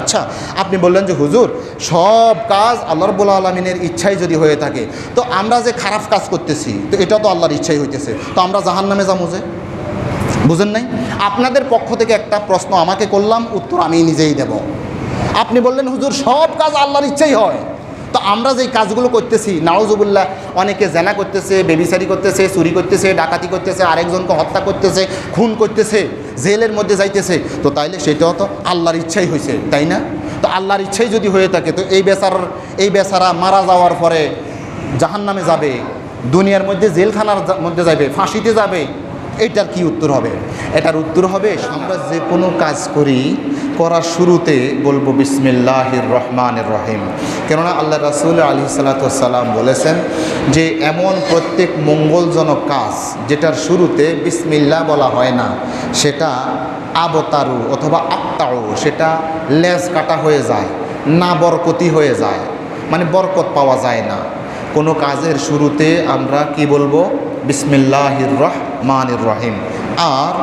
আচ্ছা আপনি বললেন যে, হুজুর, সব কাজ আল্লাহ রব্বুল আলমিনের ইচ্ছাই যদি হয়ে থাকে, তো আমরা যে খারাপ কাজ করতেছি, তো এটা তো আল্লাহর ইচ্ছাই হইতেছে, তো আমরা জাহান নামে যাব যে? বুঝেন নাই? আপনাদের পক্ষ থেকে একটা প্রশ্ন আমাকে করলাম, উত্তর আমি নিজেই দেব। আপনি বললেন, হুজুর, সব কাজ আল্লাহর ইচ্ছাই হয়। তো আমরা যেই কাজগুলো করতেছি, নাওজুবুল্লাহ, অনেকে জেনা করতেছে, বেবিসারি করতেছে, চুরি করতেছে, ডাকাতি করতেছে, আরেকজনকে হত্যা করতেছে, খুন করতেছে, জেলের মধ্যে যাইতেছে, তো তাইলে সেটাও তো আল্লাহর ইচ্ছাই হয়েছে তাই না? তো আল্লাহর ইচ্ছাই যদি হয়ে থাকে, তো এই বেচার এই বেচারা মারা যাওয়ার পরে জাহান নামে যাবে, দুনিয়ার মধ্যে জেলখানার মধ্যে যাবে ফাঁসিতে যাবে এইটার কি উত্তর হবে? এটার উত্তর হবে, আমরা যে কোনো কাজ করি, করার শুরুতে বলব বিসমিল্লাহির রহমানের রহিম। কেননা আল্লাহ রাসুল আলী সালাতাম বলেছেন যে, এমন প্রত্যেক মঙ্গলজনক কাজ যেটার শুরুতে বিসমিল্লা বলা হয় না, সেটা আবতারু অথবা আক্তারু সেটা লেজ কাটা হয়ে যায়, না বরকতি হয়ে যায় মানে বরকত পাওয়া যায় না। কোনো কাজের শুরুতে আমরা কি বলব? বিসমিল্লাহির রহমানির রহিম। আর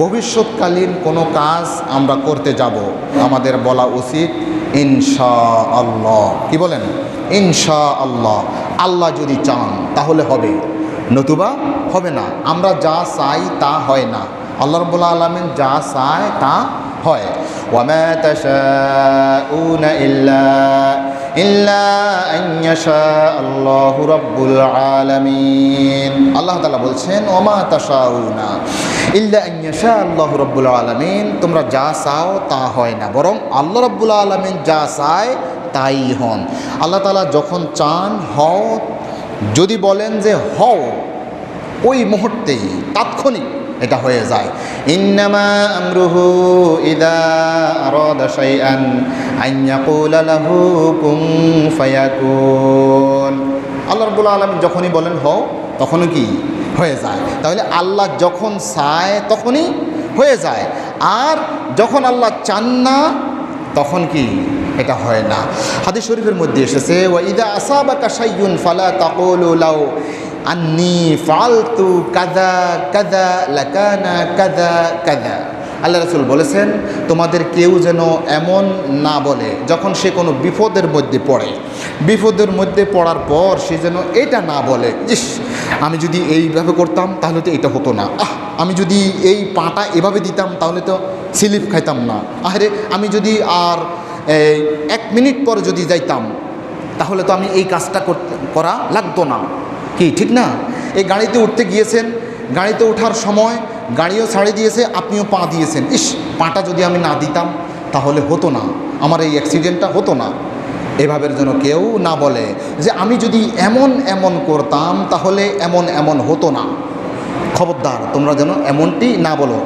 ভবিষ্যৎকালীন কোনো কাজ আমরা করতে যাব, আমাদের বলা উচিত ইনশা আল্লাহ কি বলেন? ইনশা আল্লাহ আল্লাহ যদি চান, তাহলে হবে। নতুবা হবে না। আমরা যা চাই তা হয় না। আল্লাহ রব্বুল আলমিন যা চায় তা হয়। ওয়ামা ইল্লা আলামিন। আল্লাহ বলছেন, ওমা তোমরা যা চাও তা হয় না, বরং আল্লাহ রাব্বুল আলামিন যা চায় তাই হন। আল্লাহ তাআলা যখন চান, হও। যদি বলেন যে হও, ওই মুহূর্তেই, তাৎক্ষণিক এটা হয়ে যায়। ইন্নামা আমরুহু ইদা আরাদা শাইআন আন ইয়াকুলা লাহু কুন ফায়াকুন। আল্লাহ রাব্বুল আলামিন যখনই বলেন, হও তখনই কি? হয়ে যায়। তাহলে আল্লাহ যখন চায়, তখনই হয়ে যায়। আর যখন আল্লাহ চান না, তখন কি? এটা হয় না। হাদিস শরীফের মধ্যে এসেছে, ওয়া ইদা আসাবাকা শাইয়ুন ফালা তাকুলু লাউ আন্নি ফালতু কাদা কাদা, লাকানা কাদা কাদা। আল্লাহ রসুল বলেছেন, তোমাদের কেউ যেন এমন না বলে, যখন সে কোনো বিপদের মধ্যে পড়ে। বিপদের মধ্যে পড়ার পর সে যেন এটা না বলে, ইস, আমি যদি এইভাবে করতাম, তাহলে তো এটা হতো না। আহ, আমি যদি এই পাটা এভাবে দিতাম, তাহলে তো স্লিপ খাইতাম না। আরে আমি যদি আর এক মিনিট পর যদি যাইতাম, তাহলে তো আমি এই কাজটা করতে, করা লাগতো না। কি, ঠিক না? এই গাড়িতে উঠতে গিয়েছেন, গাড়িতে ওঠার সময় গাড়িও ছাড়ে দিয়েছে, আপনিও পা দিয়েছেন। ইস, পাটা যদি আমি না দিতাম, তাহলে হতো না। আমার এই অ্যাক্সিডেন্টটা হতো না। এভাবের যেন কেউ না বলে যে আমি যদি এমন এমন করতাম, তাহলে এমন এমন হতো না। খবরদার, তোমরা যেন এমনটি না বলো।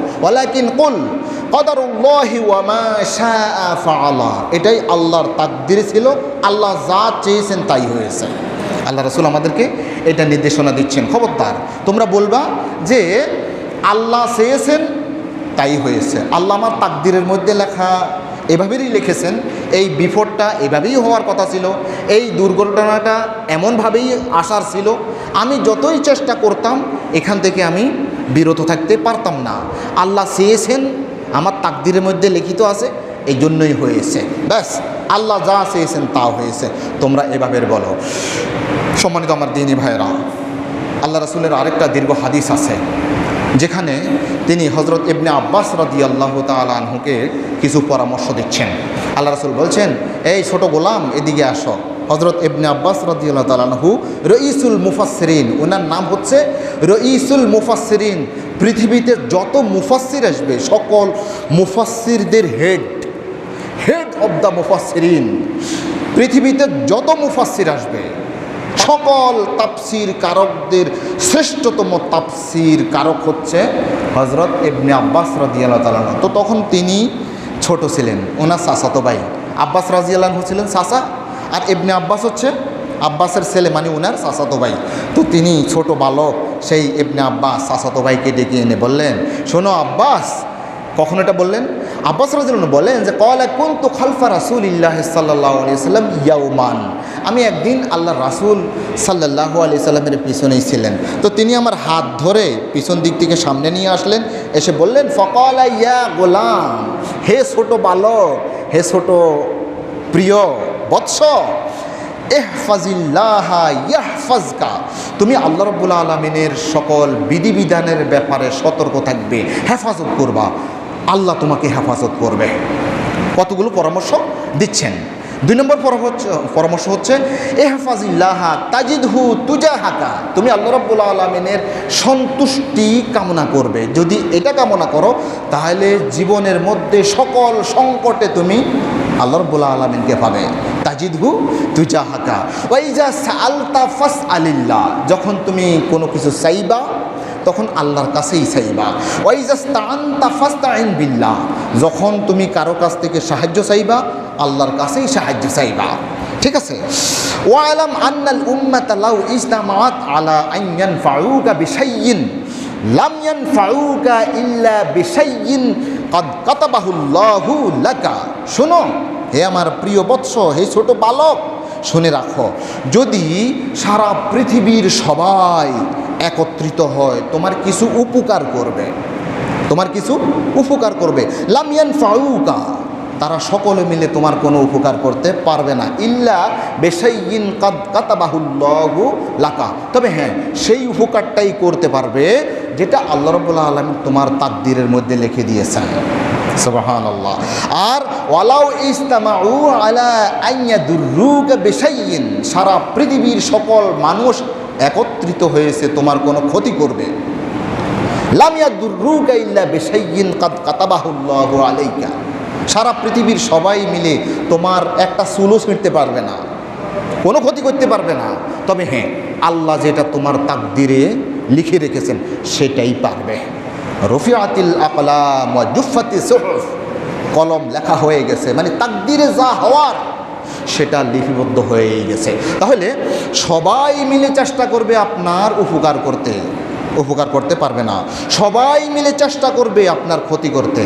এটাই আল্লাহর তাকদির ছিল। আল্লাহ যা চেয়েছেন তাই হয়েছে। আল্লাহ রসুল আমাদেরকে এটা নির্দেশনা দিচ্ছেন। খবরদার, তোমরা বলবা যে আল্লাহ চেয়েছেন, তাই হয়েছে। আল্লাহ আমার তাকদিরের মধ্যে লেখা, এভাবেই লিখেছেন, এই বিপদটা এভাবেই হওয়ার কথা ছিল, এই দুর্ঘটনাটা এমনভাবেই আসার ছিল, আমি যতই চেষ্টা করতাম, এখান থেকে আমি বিরত থাকতে পারতাম না। আল্লাহ চেয়েছেন, আমার তাকদিরের মধ্যে লিখিত আছে এই জন্যই হয়েছে। ব্যাস। আল্লাহ যা চেয়েছেন তা হয়েছে। তোমরা এভাবে বলো। সম্মানিত আমার দিনী ভাইয়েরা, আল্লাহ রসুলের আরেকটা দীর্ঘ হাদিস আছে, যেখানে তিনি হজরত ইবনে আব্বাস রাদি আল্লাহ তালহুকে কিছু পরামর্শ দিচ্ছেন। আল্লাহ রসুল বলছেন, এই ছোট গোলাম, এদিকে আসো। হজরত ইবনে আব্বাস রাদি আল্লাহ তালাহু রঈসুল মুফাসরিন ওনার নাম হচ্ছে রঈসুল মুফাসরিন পৃথিবীতে যত মুফাসির আসবে, সকল মুফাসিরদের হেড অব দ্য মুফাসিরিন পৃথিবীতে যত মুফাসির আসবে, সকল তাপসির কারকদের শ্রেষ্ঠতম তাপসির কারক হচ্ছে হজরত ইবনে আব্বাস রাজিয়াল্লাহ তালান তো তখন তিনি ছোট ছিলেন, ওনার সাসাতো ভাই। আব্বাস রাজিয়াল্লাহ ছিলেন সাসা আর ইবনে আব্বাস হচ্ছে আব্বাসের ছেলে মানে উনার সাসাতো ভাই। তো তিনি ছোট বালক, সেই ইবনে আব্বাস সাসাতো ভাইকে ডেকে এনে বললেন, শোনো আব্বাস কখন এটা বললেন? আব্বাস রাজুল বলেন যে, কল কোন তো খালফা রাসুল ইল্লাহ সাল্লাহ আলি সাল্লাম ইয়াউমান আমি একদিন আল্লাহ রাসুল সাল্লাহ আলি সাল্লামের পিছনেই ছিলেন। তো তিনি আমার হাত ধরে পিছন দিক থেকে সামনে নিয়ে আসলেন। এসে বললেন, ফকলা ইয়া গোলাম, হে ছোট বালক, হে ছোট প্রিয় বৎস ইয়াহফাজকা। তুমি আল্লাহ রব্বুল আলমিনের সকল বিধিবিধানের ব্যাপারে সতর্ক থাকবে, হেফাজত করবা। আল্লাহ তোমাকে হেফাজত করবে। কতগুলো পরামর্শ দিচ্ছেন? দুই নম্বর পরামর্শ হচ্ছে এহফাজিল্লাহা তাজিদহু তুজাহাকা তুমি আল্লাহ রব্বুল আলমিনের সন্তুষ্টি কামনা করবে। যদি এটা কামনা করো, তাহলে জীবনের মধ্যে সকল সংকটে তুমি আল্লাহ রব্বুল আলমিনকে পাবে। তাজিদ হু তাজিদহু তুজাহাকা ওয়াইজা সালতা ফাস আলিল্লাহ যখন তুমি কোনো কিছু চাইবা তখন আল্লাহর কাছেই চাইবা। ওয়াইজাস্তান বিল্লাহ। যখন তুমি কারও কাছ থেকে সাহায্য চাইবা, আল্লাহর কাছেই সাহায্য চাইবা। ঠিক আছে? ওয়ালাম আন্নাল উম্মাত লাউ ইসলামাত আলা আইয়ান ফাউকা বিশাইয়িন লাম ইয়ানফাউকা ইল্লা বিশাইয়িন কদ কাতাবাহুল্লাহু লাকা। শোনো, হে আমার প্রিয় বৎস, হে ছোট বালক, শুনে রাখো, যদি সারা পৃথিবীর সবাই একত্রিত হয়। তোমার কিছু উপকার করবে। তোমার কিছু উপকার করবে। লামিয়ান ফাউকা তারা সকলে মিলে তোমার কোনো উপকার করতে পারবে না। ইল্লা বেসাইন কাতাবাহুল্লাহু লাকা। তবে হ্যাঁ সেই উপকারটাই করতে পারবে যেটা আল্লাহ রবুল্লা আলম তোমার তাকদিরের মধ্যে লিখে দিয়েছেন। আর ওয়ালাউ ইস্তামাউ আলা আইয়াদুরুকা বেসাইন সারা পৃথিবীর সকল মানুষ একত্রিত হয়েছে তোমার কোনো ক্ষতি করবে। আলাইকা। সারা পৃথিবীর সবাই মিলে তোমার একটা সুলো ছিঁড়তে পারবে না, কোনো ক্ষতি করতে পারবে না। তবে হ্যাঁ আল্লাহ যেটা তোমার তাকদিরে লিখে রেখেছেন, সেটাই পারবে। রফিআতিল আকলাম জুফাতি কলম লেখা হয়ে গেছে মানে তাকদিরে যা হওয়ার সেটা লিপিবদ্ধ হয়েই গেছে। তাহলে সবাই মিলে চেষ্টা করবে আপনার উপকার করতে। উপকার করতে পারবে না। সবাই মিলে চেষ্টা করবে আপনার ক্ষতি করতে।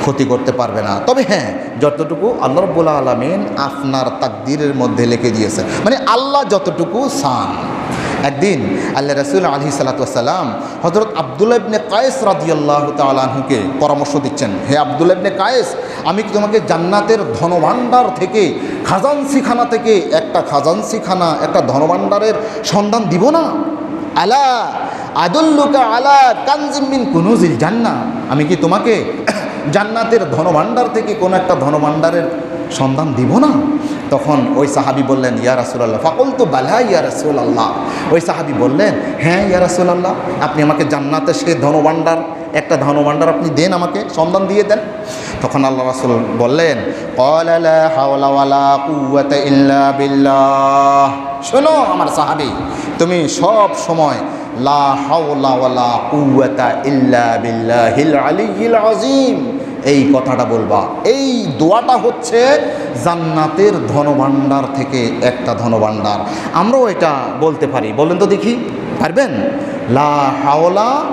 ক্ষতি করতে পারবে না। তবে হ্যাঁ যতটুকু আল্লাহ রব্বুল্লা আলমিন আপনার তাকদিরের মধ্যে লিখে দিয়েছে। মানে আল্লাহ যতটুকু সান একদিন আল্লাহ রসুল আলহি সালাতাম হজরত আবদুল্লা ইবনে কায়েস রাদিয়াল্লাহ তালাহুকে পরামর্শ দিচ্ছেন, হে আবদুল্লা ইবনে কায়েস, আমি তোমাকে জান্নাতের ধনভাণ্ডার থেকে খাজানসিখানা থেকে একটা খাজানসিখানা, একটা ধনভাণ্ডারের সন্ধান দিব না? আলা আদুল্লুকা আলা কানজিমিন কুনুজিল জান্না আমি কি তোমাকে জান্নাতের ধনভাণ্ডার থেকে কোনো একটা ধনভাণ্ডারের সন্ধান দিব না? তখন ওই সাহাবি বললেন, ইয়া রাসুলাল্লাহ। ফাকল তো বালা, ইয়া রাসুলাল্লাহ। ওই সাহাবি বললেন হ্যাঁ ইয়া রাসুলাল্লাহ, আপনি আমাকে জান্নাতে সে ধনভাণ্ডার, একটা ধনভাণ্ডার আপনি দেন আমাকে, সন্ধান দিয়ে দেন। তখন আল্লাহ রাসুল বললেন শোনো আমার সাহাবি, তুমি সব সময় লা হাওলা ওয়ালা কুওয়াতা ইল্লা বিল্লাহিল আলিয়্যিল আযীম। এই কথাটা বলবা। এই দোয়াটা হচ্ছে জান্নাতের ধনভাণ্ডার থেকে একটা ধনভাণ্ডার। আমরাও এটা বলতে পারি। বলেন তো দেখি, পারবেন? লা হাওলা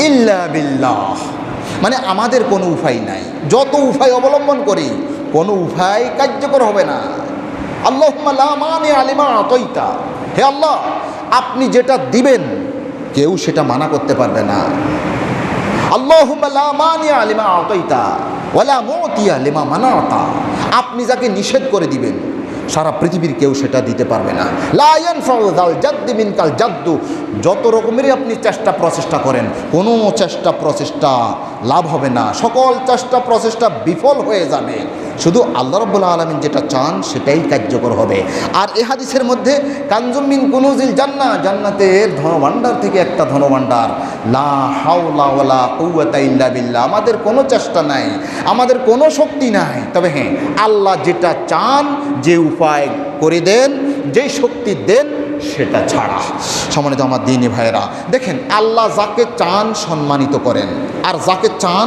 ইল্লা বিল্লাহ। মানে আমাদের কোনো উপায় নাই। যত উপায় অবলম্বন করি, কোনো উপায় কার্যকর হবে না। আল্লাহ মানে আলিমা আতইতা। হে আল্লাহ, আপনি যেটা দিবেন, কেউ সেটা মানা করতে পারবে না। আপনি যাকে নিষেধ করে দিবেন সারা পৃথিবীর কেউ সেটা দিতে পারবে না। লায়ন ফাউদাল জাদ্দি মিনকাল জাদ্দু। যত রকমেরই আপনি চেষ্টা প্রচেষ্টা করেন, কোনো চেষ্টা প্রচেষ্টা লাভ হবে না। সকল চেষ্টা প্রচেষ্টা বিফল হয়ে যাবে। শুধু আল্লাহ রব্বুল্লা আলমিন যেটা চান, সেটাই কার্যকর হবে। আর এ হাদিসের মধ্যে কাঞ্জুমিন কুনুজিল জান্না, জান্নাতের ধনভাণ্ডার থেকে একটা ধনভাণ্ডার। লা হাওলা বিল্লাহ। আমাদের কোনো চেষ্টা নাই, আমাদের কোনো শক্তি নাই। তবে হ্যাঁ আল্লাহ যেটা চান, যে উপায় করে দেন, যেই শক্তি দেন সেটা ছাড়া। সম্মানিত আমার দিনী ভাইয়েরা, দেখেন, আল্লাহ যাকে চান সম্মানিত করেন। আর যাকে চান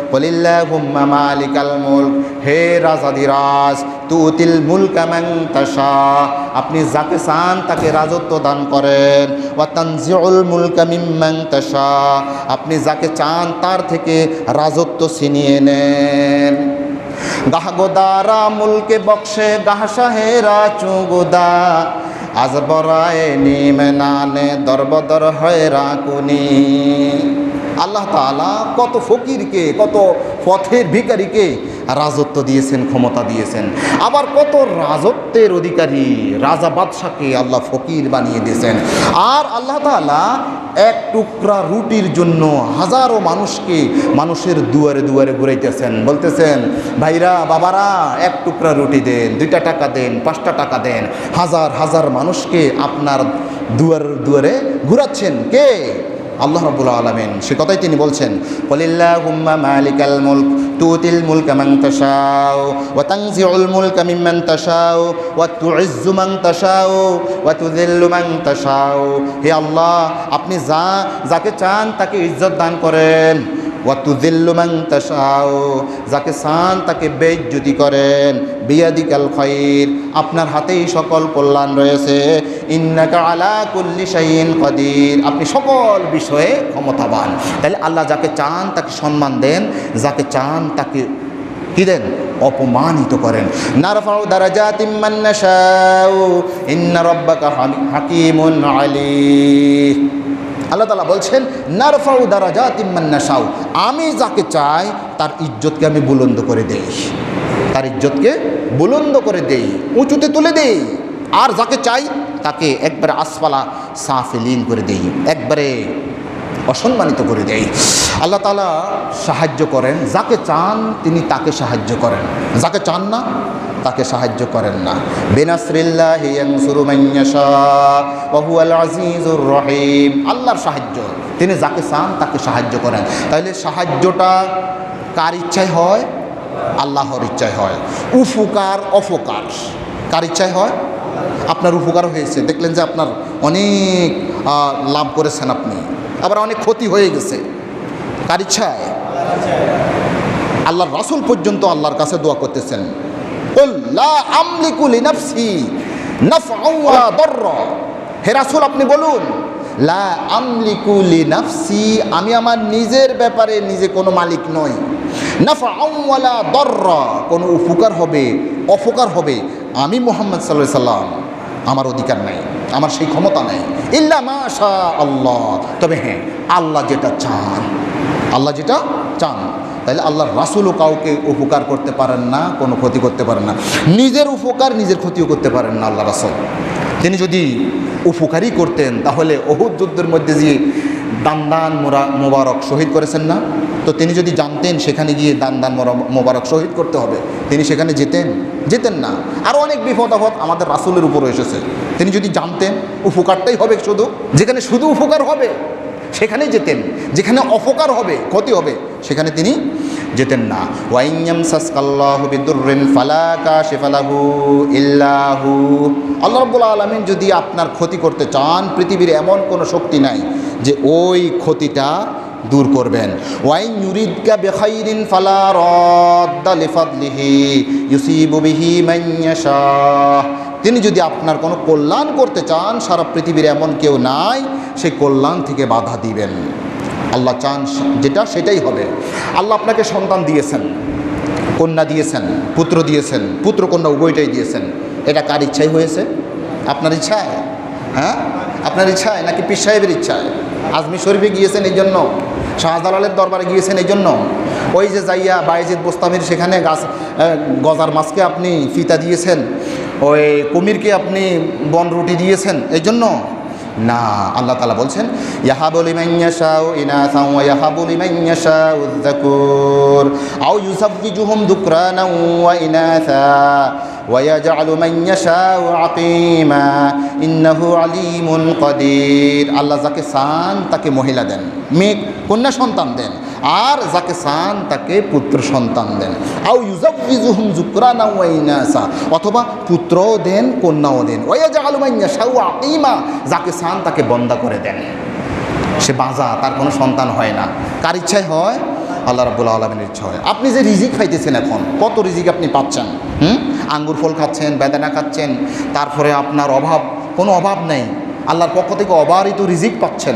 হে তাশা। আপনি যাকে চান তাকে রাজত্ব দান করেন। তাশা। আপনি যাকে চান তার থেকে রাজত্ব ছিনিয়ে নেন। গাহ মুলকে বক্সে, গাহ সাহেরা আজ বরায় নিম নানে, দরবদর হয় রাকুনি। আল্লাহ তাআলা কত ফকিরকে, কত পথের ভিকারিকে রাজত্ব দিয়েছেন, ক্ষমতা দিয়েছেন। আবার কত রাজত্বের অধিকারী, রাজা বাদশাকে আল্লাহ ফকির বানিয়ে দিয়েছেন। আর আল্লাহ তাআলা এক টুকরা রুটির জন্য হাজারো মানুষকে মানুষের দুয়ারে দুয়ারে ঘুরাইতেছেন। বলতেছেন, ভাইরা, বাবারা, এক টুকরা রুটি দেন, দুইটা টাকা দেন, পাঁচটা টাকা দেন। হাজার হাজার মানুষকে আপনার দুয়ার দুয়ারে ঘুরাচ্ছেন। কে? আল্লাহ রাব্বুল আলমেন। সে কথাই তিনি বলছেন কলিল্লাহুম্মা মালিকাল মুলক تؤتي الملك من تشاء وتنزع الملك ممن تشاء وتعز من تشاء وتذل من تشاء হে আল্লাহ, আপনি যা, যাকে চান তাকে ইজ্জত দান করেন। যাকে চান তাকে বেইজ্জতি করেন, বিয়াদিকাল খাইর। আপনার হাতেই সকল কল্যাণ রয়েছে। ইন্নাকা আলা কুল্লি শাইইন কাদির। আপনি সকল বিষয়ে ক্ষমতাবান। তাহলে আল্লাহ যাকে চান তাকে সম্মান দেন, যাকে চান তাকে কি দেন? অপমানিত করেন। নারফাউ দারাজাতিম মান নাশাউ। ইন্না রাব্বাকা হাকিমুন আলিম আল্লাহ তালা বলছেন, নারফাউ দারাজাতিম মান সাউ আমি যাকে চাই, তার ইজ্জতকে আমি বুলন্দ করে দেই। তার ইজ্জতকে বুলন্দ করে দেই, উঁচুতে তুলে দেই। আর যাকে চাই, তাকে একবারে আসফালা সাফিলিন করে দেই। একবারে অসম্মানিত করে দেয়। আল্লাহ তালা সাহায্য করেন। যাকে চান তিনি তাকে সাহায্য করেন। যাকে চান না, তাকে সাহায্য করেন না। রহিম। আল্লাহর সাহায্য। তিনি যাকে চান তাকে সাহায্য করেন। তাহলে সাহায্যটা কার ইচ্ছায় হয়? আল্লাহর ইচ্ছায় হয়। উফুকার অফকার কার ইচ্ছায় হয়? আপনার উপকার হয়েছে। দেখলেন যে আপনার অনেক লাভ করেছেন আপনি। আবার অনেক ক্ষতি হয়ে গেছে। কার ইচ্ছায় আল্লাহর রাসুল পর্যন্ত আল্লাহর কাছে দোয়া করতেছেন। হে রাসুল, আপনি বলুন, লা আমলিকু লিনাফসি, আমি আমার নিজের ব্যাপারে নিজে কোনো মালিক নই। ওয়ালা দাররা, কোনো উপকার হবে, অপকার হবে, আমি মোহাম্মদ আলাইহি সাল্লাম। আমার অধিকার নাই, আমার সেই ক্ষমতা নাই। ইল্লা মাশা আল্লাহ তবে হ্যাঁ আল্লাহ যেটা চান, আল্লাহ যেটা চান তাহলে আল্লাহর রাসুলও কাউকে উপকার করতে পারেন না, কোনো ক্ষতি করতে পারেন না। নিজের উপকার নিজের ক্ষতিও করতে পারেন না আল্লাহ রাসুল। তিনি যদি উপকারই করতেন, তাহলে অহুদ যুদ্ধের মধ্যে যে দান দান মোরা মোবারক শহীদ করেছেন না। তো তিনি যদি জানতেন সেখানে গিয়ে দান দান মোরা- মোবারক শহীদ করতে হবে, তিনি সেখানে যেতেন যেতেন না। আরও অনেক বিপদ আপদ আমাদের রাসুলের উপর এসেছে। তিনি যদি জানতেন, উপকারটাই হবে শুধু, যেখানে শুধু উপকার হবে, সেখানেই যেতেন, যেখানে অপকার হবে, ক্ষতি হবে, সেখানে তিনি যেতেন না। ওয়াইয়াম সাসকাল্লাহু বিদুররিন ফালা ইল্লাহু। আল্লাহ রাব্বুল আলামিন যদি আপনার ক্ষতি করতে চান, পৃথিবীর এমন কোনো শক্তি নাই যে ওই ক্ষতিটা দূর করবেন। ওয়াইন ইউরিদকা বিখাইরিন ফালা রাদ্দা লিফাদলিহি ইউসিবু বিহি মান ইয়াশা। তিনি যদি আপনার কোনো কল্যাণ করতে চান, সারা পৃথিবীর এমন কেউ নাই সেই কল্যাণ থেকে বাধা দিবেন। আল্লাহ চান যেটা সেটাই হবে। আল্লাহ আপনাকে সন্তান দিয়েছেন, কন্যা দিয়েছেন, পুত্র দিয়েছেন, পুত্র কন্যা উভয়টাই দিয়েছেন। এটা কার ইচ্ছাই হয়েছে? আপনার ইচ্ছায়? হ্যাঁ? আপনার ইচ্ছায় নাকি পীর সাহেবের ইচ্ছায়? আজমি শরীফে গিয়েছেন এই জন্য, শাহজালালের দরবারে গিয়েছেন এই জন্য। ওই যে যাইয়া বাইজিদ বোস্তামির সেখানে গাছ গজার মাছকে আপনি ফিতা দিয়েছেন, ওই কুমিরকে আপনি বন রুটি দিয়েছেন, এই জন্য না, আল্লাহ তালা বলছেন ইয়াহাবুলি মাইয়াশাউ ইনাসাও ওয়া ইয়াহাবুলি মাইয়াশাউ যাকুর। আও ইউসাব্বিজুহুম দুকরানা ওয়া ইনাসা ওয়া ইয়াজআলু মাইয়াশাউ আকিমা ইন্নাহু আলিমুন কাদির। আল্লাহ যাকে চান তাকে মহিলা দেন, মেয়ে, কন্যা সন্তান দেন। আর যাকে চান তাকে পুত্র সন্তান দেন। আও ইউজাবিজুহুম জুকরানা ওয়া ইনাসা, অথবা পুত্রও দেন, কন্যাও দেন। ওয়া জাআলু মান ইয়াশাউ আকিমা, যাকে চান তাকে বন্দা করে দেন। সে বাঁচা, তার কোনো সন্তান হয় না। কার ইচ্ছায় হয়? আল্লাহ রাবুল আলমের ইচ্ছা হয়। আপনি যে রিজিক খাইতেছেন এখন, কত রিজিক আপনি পাচ্ছেন? হুম? আঙ্গুর ফল খাচ্ছেন, বেদানা খাচ্ছেন, তারপরে আপনার অভাব, কোনো অভাব নেই। আল্লাহর পক্ষ থেকে অবারিত রিজিক পাচ্ছেন।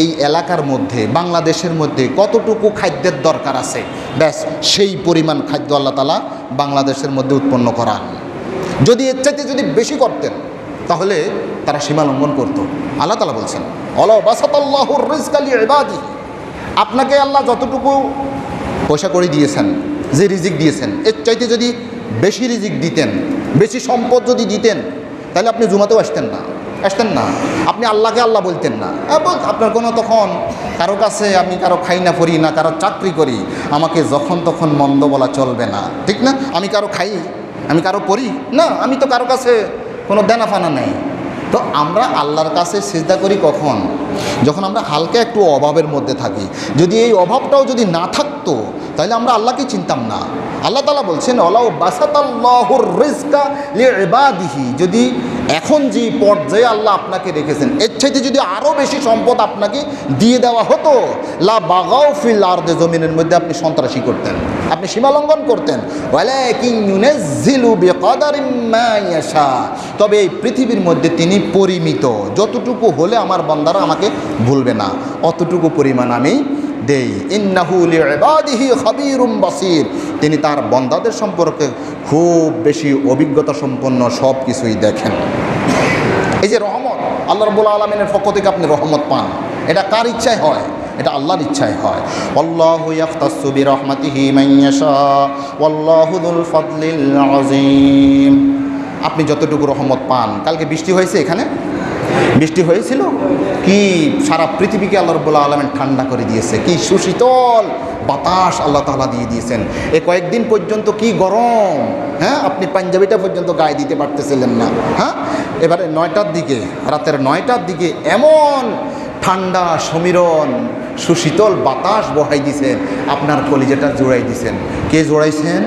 এই এলাকার মধ্যে, বাংলাদেশের মধ্যে কতটুকু খাদ্যের দরকার আছে? ব্যাস, সেই পরিমাণ খাদ্য আল্লাহ তালা বাংলাদেশের মধ্যে উৎপন্ন করান। যদি এর চাইতে যদি বেশি করতেন, তাহলে তারা সীমা লঙ্ঘন করতো। আল্লাহ তালা বলছেন ইবাদি আপনাকে আল্লাহ যতটুকু পয়সা করে দিয়েছেন, যে রিজিক দিয়েছেন, এর চাইতে যদি বেশি রিজিক দিতেন, বেশি সম্পদ যদি দিতেন, তাহলে আপনি জুমাতেও আসতেন না। আসতেন না। আপনি আল্লাহকে আল্লাহ বলতেন না। আপনার কোনো তখন কারও কাছে আমি কারও খাই না, পড়ি না, কারও চাকরি করি, আমাকে যখন তখন মন্দ বলা চলবে না। ঠিক না? আমি কারও খাই, আমি কারও পড়ি না, আমি তো কারও কাছে কোনো দেনা ফানা নেই। তো আমরা আল্লাহর কাছে সিজদা করি কখন? যখন আমরা হালকা একটু অভাবের মধ্যে থাকি, যদি এই অভাবটাও যদি না থাকতো, তাহলে আমরা আল্লাহকে চিনতাম না। আল্লাহ তালা বলছেন অলাউ বাসাতাল্লাহুর রিজকা যদি এখন যে পর্যায়ে আল্লাহ আপনাকে রেখেছেন, এর চাইতে যদি আরও বেশি সম্পদ আপনাকে দিয়ে দেওয়া হতো, লা বাগাও ফিল আরদে, জমিনের মধ্যে আপনি সন্ত্রাসী করতেন, আপনি সীমালঙ্ঘন করতেন। তবে এই পৃথিবীর মধ্যে তিনি পরিমিত। যতটুকু হলে আমার বান্দারা আমাকে ভুলবে না। অতটুকু পরিমাণ আমি দেই। ইন্নাহু লিইবাদিহি খাবীরুম বাসীর। তিনি তার বন্দাদের সম্পর্কে খুব বেশি অভিজ্ঞতা সম্পন্ন সব কিছুই দেখেন। এই যে রহমত, আল্লাহ রবুল আলমিনের পক্ষ থেকে আপনি রহমত পান। এটা কার ইচ্ছায় হয়? এটা আল্লাহর ইচ্ছায় হয়। আল্লাহু ইয়াখতাসু বিরহমাতিহি মান ইয়াশা, ওয়াল্লাহু যুল ফাদলিল আযীম। আপনি যতটুকু রহমত পান। কালকে বৃষ্টি হয়েছে এখানে? বৃষ্টি হয়েছিল? কি সারা পৃথিবীকে আল্লাহ রব্বুল্লা আলমেন ঠান্ডা করে দিয়েছে, কি সুশীতল বাতাস আল্লাহ তাআলা দিয়ে দিয়েছেন। এ কয়েকদিন পর্যন্ত কি গরম হ্যাঁ? আপনি পাঞ্জাবিটা পর্যন্ত গায়ে দিতে পারতেছিলেন না হ্যাঁ? এবারে নয়টার দিকে, রাতের নয়টার দিকে এমন ঠান্ডা সমীরণ সুশীতল বাতাস বহাই দিছেন, আপনার কলিজাটা জোড়াই দিছেন। কে জোড়াইছেন?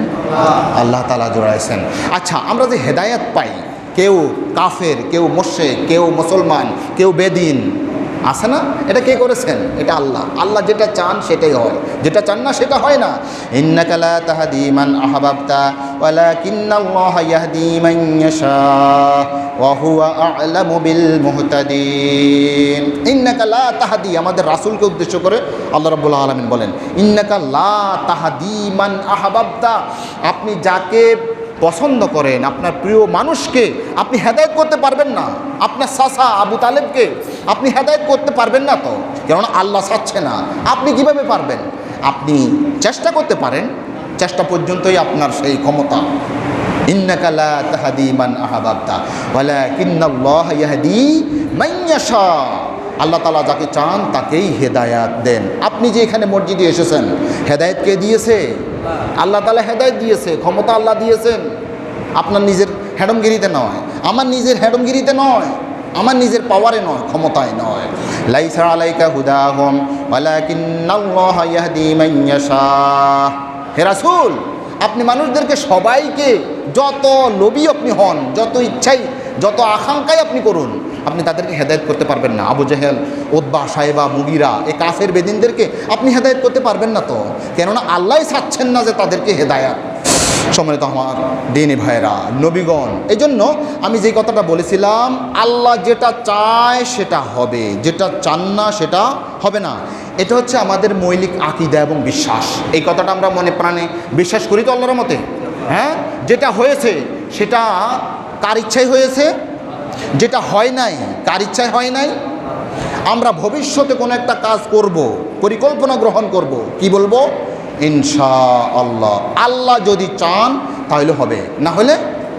আল্লাহ তালা জোড়াইছেন। আচ্ছা আমরা যে হেদায়াত পাই কেউ কাফের, কেউ মোর্শে কেউ মুসলমান, কেউ বেদিন। আছে না? এটা কে করেছেন? এটা আল্লাহ। আল্লাহ যেটা চান সেটাই হয়। যেটা চান না সেটা হয় না। ইন্নাকা লা তাহদি মান আহবাবতা, ওয়ালাকিন্নাল্লাহা ইয়াহদি মান ইয়াশা, ওয়া হুয়া আ'লামু বিল মুহতাদিন। ইন্নাকা লা তাহদি, আমাদের রাসূলকে উদ্দেশ্য করে আল্লাহ রাব্বুল আলামিন বলেন, ইন্নাকা লা তাহদি মান আহবাবতা, আপনি যাকে পছন্দ করেন, আপনার প্রিয় মানুষকে আপনি হেদায়ত করতে পারবেন না। আপনার সাসা আবু তালেবকে আপনি হেদায়ত করতে পারবেন না তো। কেননা আল্লাহ চাচ্ছে না। আপনি কীভাবে পারবেন? আপনি চেষ্টা করতে পারেন, চেষ্টা পর্যন্তই আপনার সেই ক্ষমতা। ইন্নাকালা তাহাদি মান আল্লাহ তালা যাকে চান তাকেই হেদায়াত দেন। আপনি যে এখানে মসজিদে এসেছেন, হেদায়েত কে দিয়েছে? আল্লাহ তালা হেদায়েত দিয়েছে, ক্ষমতা আল্লাহ দিয়েছেন। আপনার নিজের হ্যাডমগিরিতে নয়, আমার নিজের হ্যাডমগিরিতে নয়, আমার নিজের পাওয়ারে নয়, ক্ষমতায় নয়। লাইসা আলাইকা হুদাহম হে রাসূল, আপনি মানুষদেরকে সবাইকে যত লোভী আপনি হন, যত ইচ্ছাই, যত আকাঙ্ক্ষাই আপনি করুন আপনি তাদেরকে হেদায়ত করতে পারবেন না। আবু জাহেল ওদ্বা সাহেবা মুগিরা এ কাফের বেদিনদেরকে আপনি হেদায়ত করতে পারবেন না তো। কেননা আল্লাহ চাচ্ছেন না যে তাদেরকে হেদায়াত। সম্মানিত আমার দিনী ভাইরা নবীগণ এই জন্য আমি যে কথাটা বলেছিলাম, আল্লাহ যেটা চায় সেটা হবে, যেটা চান না সেটা হবে না। এটা হচ্ছে আমাদের মৌলিক আকিদা এবং বিশ্বাস। এই কথাটা আমরা মনে প্রাণে বিশ্বাস করি তো আল্লাহর মতে হ্যাঁ? যেটা হয়েছে সেটা কার ইচ্ছাই হয়েছে যেটা হয় নাই কার ইচ্ছায় হয় নাই, আমরা ভবিষ্যতে কোনো একটা কাজ করব, পরিকল্পনা গ্রহণ করব, কি বলব? ইনশা আল্লাহ আল্লাহ যদি চান, তাহলে হবে। না হলে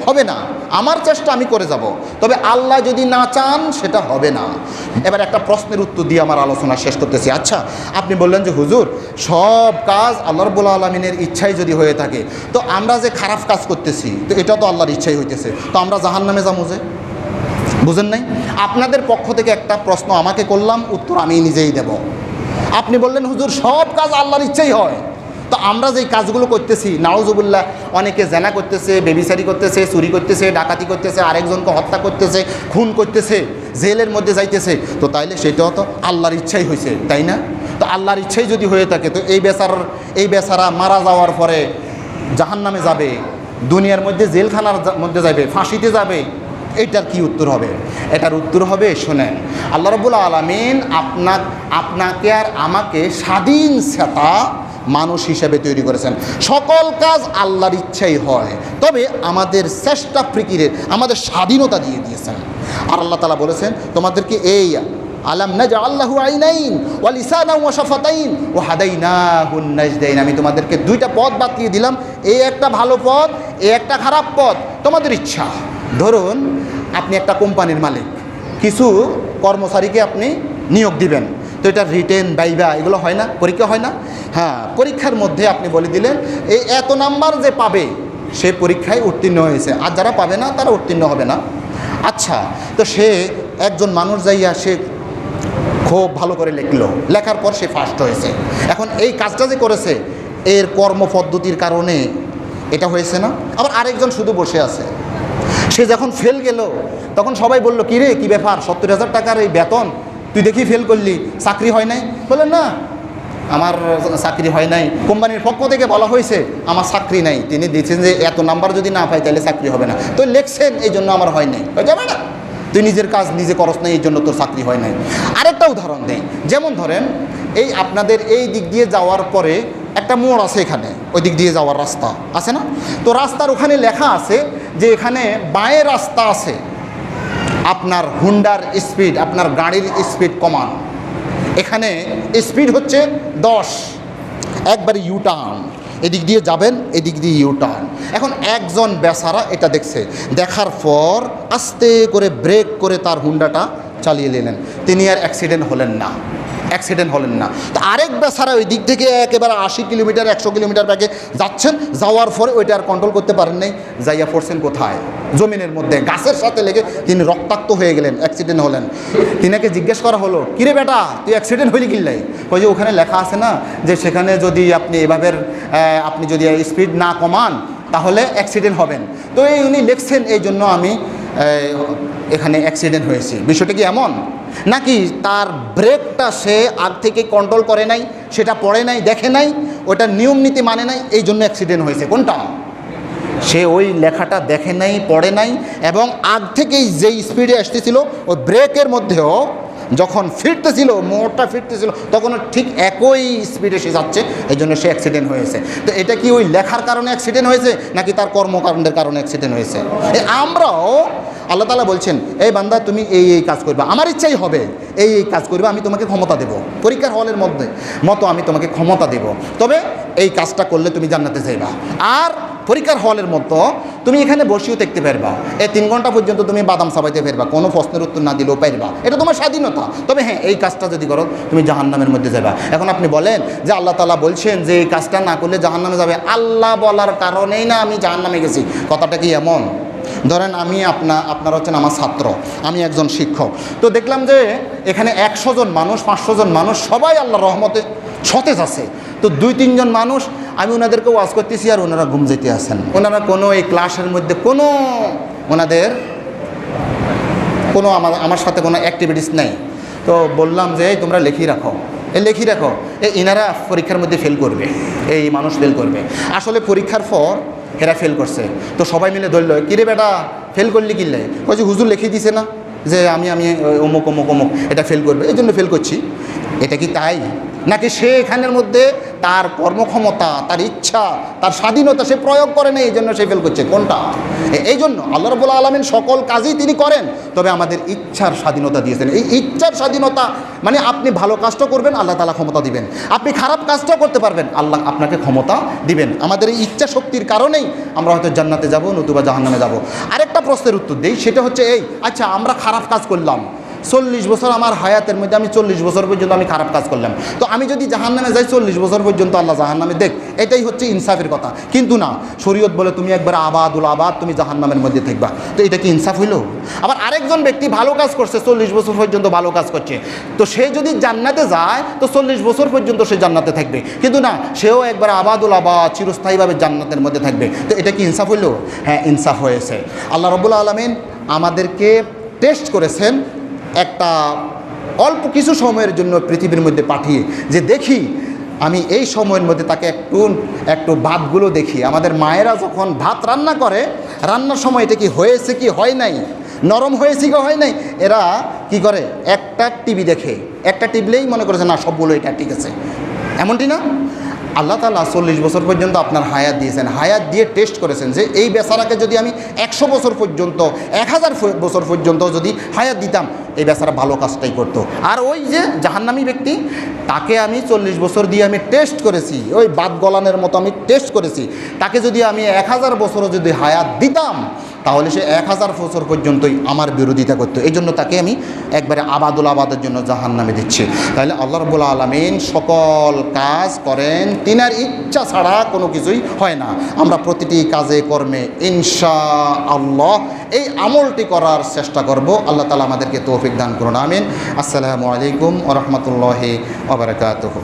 হবে না। আমার চেষ্টা, আমি করে যাব। তবে আল্লাহ যদি না চান, সেটা হবে না। এবার একটা প্রশ্নের উত্তর দিয়ে আমার আলোচনা শেষ করতেছি। আচ্ছা আপনি বললেন যে, হুজুর, সব কাজ আল্লাহ রবুল্লা আলমিনের ইচ্ছাই যদি হয়ে থাকে, তো আমরা যে খারাপ কাজ করতেছি, তো এটা তো আল্লাহর ইচ্ছাই হইতেছে। তো আমরা জাহান নামে যাব যে? বুঝেন নাই? আপনাদের পক্ষ থেকে একটা প্রশ্ন আমাকে করলাম, উত্তর আমি নিজেই দেব। আপনি বললেন, হুজুর, সব কাজ আল্লাহর ইচ্ছেই হয়। তো আমরা যেই কাজগুলো করতেছি নাওজুবুল্লাহ অনেকে জেনা করতেছে বেবিসারি করতেছে, চুরি করতেছে, ডাকাতি করতেছে, আরেকজনকে হত্যা করতেছে, খুন করতেছে, জেলের মধ্যে যাইতেছে, তো তাইলে সেটাও তো আল্লাহর ইচ্ছাই হয়েছে তাই না? তো আল্লাহর ইচ্ছাই যদি হয়ে থাকে, তো এই বেচার, এই বেচারা মারা যাওয়ার পরে জাহান নামে যাবে, দুনিয়ার মধ্যে জেলখানার মধ্যে যাবে ফাঁসিতে যাবে এটার কি উত্তর হবে? এটার উত্তর হবে, শোনেন, আল্লাহ রবুল আলমিন আপনার আপনাকে আর আমাকে স্বাধীন সেতা মানুষ হিসেবে তৈরি করেছেন। সকল কাজ আল্লাহর ইচ্ছাই হয়, তবে আমাদের চেষ্টা ফ্রিকিরের আমাদের স্বাধীনতা দিয়ে দিয়েছেন। আর আল্লাহ তালা বলেছেন, তোমাদেরকে এই আলাম না আল্লাহু আইনাইন ওয়াল ইসানা ওয়া শাফাতাইন ও হাদাইনাহুন নাজদাইন। আমি তোমাদেরকে দুইটা পথ বাতিয়ে দিলাম, এই একটা ভালো পথ, এই একটা খারাপ পথ, তোমাদের ইচ্ছা। ধরুন আপনি একটা কোম্পানির মালিক, কিছু কর্মচারীকে আপনি নিয়োগ দিবেন। তো এটা রিটেন বাইবা এগুলো হয় না, পরীক্ষা হয় না। হ্যাঁ পরীক্ষার মধ্যে আপনি বলে দিলেন, এই এত নাম্বার যে পাবে, সে পরীক্ষায় উত্তীর্ণ হয়েছে। আর যারা পাবে না, তারা উত্তীর্ণ হবে না। আচ্ছা তো সে একজন মানুষ যাইয়া সে খুব ভালো করে লিখলো। লেখার পর সে ফার্স্ট হয়েছে। এখন এই কাজটা যে করেছে, এর কর্মপদ্ধতির কারণে এটা হয়েছে না? আবার আরেকজন শুধু বসে আছে। সে যখন ফেল গেল, তখন সবাই বলল, কী রে, কী ব্যাপার? সত্তর হাজার টাকার এই বেতন? তুই দেখি ফেল করলি, চাকরি হয় নাই? বললেন না, আমার চাকরি হয় নাই। কোম্পানির পক্ষ থেকে বলা হয়েছে, আমার চাকরি নাই। তিনি দিয়েছেন যে এত নাম্বার যদি না পাই, তাহলে চাকরি হবে না। তো লেখছেন, এই জন্য আমার হয় নাই। যাবে না। তুই নিজের কাজ নিজে করস নাই, এই জন্য তোর চাকরি হয় নাই। আরেকটা উদাহরণ দেই। যেমন ধরেন, এই আপনাদের এই দিক দিয়ে যাওয়ার পরে একটা মোড় আছে এখানে, ওই দিক দিয়ে যাওয়ার রাস্তা, আছে না? তো রাস্তার ওখানে লেখা আছে যে এখানে বাঁয়ে রাস্তা আছে, আপনার হুন্ডার স্পিড, আপনার গাড়ির স্পিড কমান। এখানে স্পিড হচ্ছে দশ, একবারে ইউ টার্ন এদিক দিয়ে যাবেন, এদিক দিয়ে ইউ টার্ন এখন একজন বেচারা এটা দেখছে, দেখার পর আস্তে করে ব্রেক করে তার হুন্ডাটা চালিয়ে নিলেন। তিনি আর অ্যাক্সিডেন্ট হলেন না। অ্যাক্সিডেন্ট হলেন না। তো আরেক বেচারা ওই দিক থেকে একেবারে আশি কিলোমিটার, একশো কিলোমিটার ব্যাগে যাচ্ছেন, যাওয়ার পরে ওইটা আর কন্ট্রোল করতে পারেন নাই, যাইয়া পড়ছেন কোথায়? জমিনের মধ্যে, গাছের সাথে লেগে তিনি রক্তাক্ত হয়ে গেলেন অ্যাক্সিডেন্ট হলেন। তিনাকে জিজ্ঞেস করা হলো, কিরে বেটা, তুই অ্যাক্সিডেন্ট হইলি কিল্লাই? ওই যে, ওখানে লেখা আছে না যে সেখানে যদি আপনি এভাবে আপনি যদি স্পিড না কমান, তাহলে অ্যাক্সিডেন্ট হবেন। তো এই উনি লিখছেন এই জন্য আমি এখানে অ্যাক্সিডেন্ট হয়েছে। বিষয়টা কি এমন? নাকি তার ব্রেকটা সে আগ থেকে কন্ট্রোল করে নাই, সেটা পড়ে নাই, দেখে নাই, ওটা নিয়ম নীতি মানে নাই, এই জন্য অ্যাক্সিডেন্ট হয়েছে, কোনটা? সে ওই লেখাটা দেখে নাই, পড়ে নাই, এবং আগ থেকেই যেই স্পিডে আসতেছিল, ওই ব্রেকের মধ্যেও যখন ফিরতেছিল, মোড়টা ফিরতেছিল, তখন ঠিক একই স্পিডে সে যাচ্ছে, এই জন্য সে অ্যাক্সিডেন্ট হয়েছে। তো এটা কি ওই লেখার কারণে অ্যাক্সিডেন্ট হয়েছে, নাকি তার কর্মকাণ্ডের কারণে অ্যাক্সিডেন্ট হয়েছে? আমরাও আল্লাহ তালা বলছেন, এই বান্দা, তুমি এই এই কাজ করবে। আমার ইচ্ছাই হবে এই এই কাজ করবে, আমি তোমাকে ক্ষমতা দেব। পরীক্ষার হলের মধ্যে মতো আমি তোমাকে ক্ষমতা দেব। তবে এই কাজটা করলে তুমি জান্নাতে যাইবা। আর পরীক্ষার হলের মতো তুমি এখানে বসেও দেখতে পারবা। এই তিন ঘণ্টা পর্যন্ত তুমি বাদাম সাবাইতে পারবা, কোনো প্রশ্নের উত্তর না দিলেও পারবা এটা তোমার স্বাধীনতা। তবে হ্যাঁ এই কাজটা যদি করো, তুমি জাহান্নামের মধ্যে যাবা এখন আপনি বলেন যে আল্লাহ তালা বলছেন যে এই কাজটা না করলে জাহান্নামে যাবে। আল্লাহ বলার কারণেই না আমি জাহান্নামে গেছি। কথাটা কি এমন? ধরেন আমি আপনা, আপনারা হচ্ছেন আমার ছাত্র, আমি একজন শিক্ষক। তো দেখলাম যে এখানে একশো জন মানুষ, পাঁচশো জন মানুষ, সবাই আল্লাহ রহমতে সতেজ আছে। তো দুই তিনজন মানুষ, আমি ওনাদেরকে ওয়াজ করতেছি আর ওনারা ঘুম যেতে আসেন। ওনারা কোনো এই ক্লাসের মধ্যে কোনো ওনাদের কোনো আমার আমার সাথে কোনো অ্যাক্টিভিটিস নেই। তো বললাম যে তোমরা লেখি রাখো। এ লেখি রাখো। এ ইনারা পরীক্ষার মধ্যে ফেল করবে। এই মানুষ ফেল করবে। আসলে পরীক্ষার পর এরা ফেল করছে। তো সবাই মিলে ধরল, কিরে বেটা ফেল করলি কিনলে ওই যে, হুজুর লিখে দিছে না যে, আমি আমি, অমুক অমুক অমুক, এটা ফেল করবে। এই জন্য ফেল করছি। এটা কি তাই? নাকি সে এখানের মধ্যে তার কর্মক্ষমতা, তার ইচ্ছা, তার স্বাধীনতা সে প্রয়োগ করে নেই? এই জন্য সে ফেল করছে। কোনটা? এই জন্য আল্লাহ রবুল্লা আলমিন সকল কাজই তিনি করেন। তবে আমাদের ইচ্ছার স্বাধীনতা দিয়েছেন। এই ইচ্ছার স্বাধীনতা মানে আপনি ভালো কাজটা করবেন, আল্লাহ তালা ক্ষমতা দিবেন। আপনি খারাপ কাজটাও করতে পারবেন, আল্লাহ আপনাকে ক্ষমতা দিবেন। আমাদের এই ইচ্ছা শক্তির কারণেই আমরা হয়তো জান্নাতে যাব, নতুবা জাহান্নামে যাব। আরেকটা প্রশ্নের উত্তর দিই, সেটা হচ্ছে এই আচ্ছা আমরা খারাপ কাজ করলাম। চল্লিশ বছর আমার হায়াতের মধ্যে আমি চল্লিশ বছর পর্যন্ত আমি খারাপ কাজ করলাম। তো আমি যদি জাহান্নামে যাই চল্লিশ বছর পর্যন্ত আল্লাহ জাহান্নামে দেখ, এটাই হচ্ছে ইনসাফের কথা। কিন্তু না, শরীয়ত বলে তুমি একবার আবাদুল আবাদ, তুমি জাহান্নামের মধ্যে থাকবা। তো এটা কি ইনসাফ হইল? আবার আরেকজন ব্যক্তি ভালো কাজ করছে, চল্লিশ বছর পর্যন্ত ভালো কাজ করছে। তো সে যদি জান্নাতে যায়, তো চল্লিশ বছর পর্যন্ত সে জান্নাতে থাকবে। কিন্তু না, সেও একবার আবাদুল আবাদ, চিরস্থায়ীভাবে জান্নাতের মধ্যে থাকবে। তো এটা কি ইনসাফ হইল? হ্যাঁ ইনসাফ হয়েছে। আল্লাহ রবুল্লা আলমিন আমাদেরকে টেস্ট করেছেন একটা অল্প কিছু সময়ের জন্য পৃথিবীর মধ্যে পাঠিয়ে যে দেখি, আমি এই সময়ের মধ্যে তাকে একটু একটু ভাতগুলো দেখি। আমাদের মায়েরা যখন ভাত রান্না করে, রান্নার সময় এটা কি হয়েছে কি হয় নাই? নরম হয়েছে কি হয় নাই? এরা কি করে? একটা টিভি দেখে। একটা টিভলেই মনে করেছে, না, সবগুলো এটা ঠিক আছে। এমনটি না? আল্লাহ তালা চল্লিশ বছর পর্যন্ত আপনার হায়াত দিয়েছেন। হায়াত দিয়ে টেস্ট করেছেন যে এই বেচারাকে যদি আমি একশো বছর পর্যন্ত, এক হাজার বছর পর্যন্ত যদি হায়াত দিতাম, এই বেচারা ভালো কাজটাই করতো। আর ওই যে জাহান্নামি ব্যক্তি, তাকে আমি চল্লিশ বছর দিয়ে আমি টেস্ট করেছি, ওই বাদ গলানের মতো আমি টেস্ট করেছি। তাকে যদি আমি এক হাজার বছরও যদি হায়াত দিতাম তাহলে সে এক হাজার বছর পর্যন্তই আমার বিরোধিতা করতো। এই জন্য তাকে আমি একবারে আবাদুল আবাদের জন্য জাহান নামে দিচ্ছি। তাহলে আল্লাহ রবুল আলমিন সকল কাজ করেন, তিনার ইচ্ছা ছাড়া কোনো কিছুই হয় না। আমরা প্রতিটি কাজে, কর্মে ইনশা আল্লাহ এই আমলটি করার চেষ্টা করব। আল্লাহ তালা আমাদেরকে তৌফিক দান করুন। আমিন। আসসালামু আলাইকুম ওরহমতুল্লাহি ওবরাকাতুহ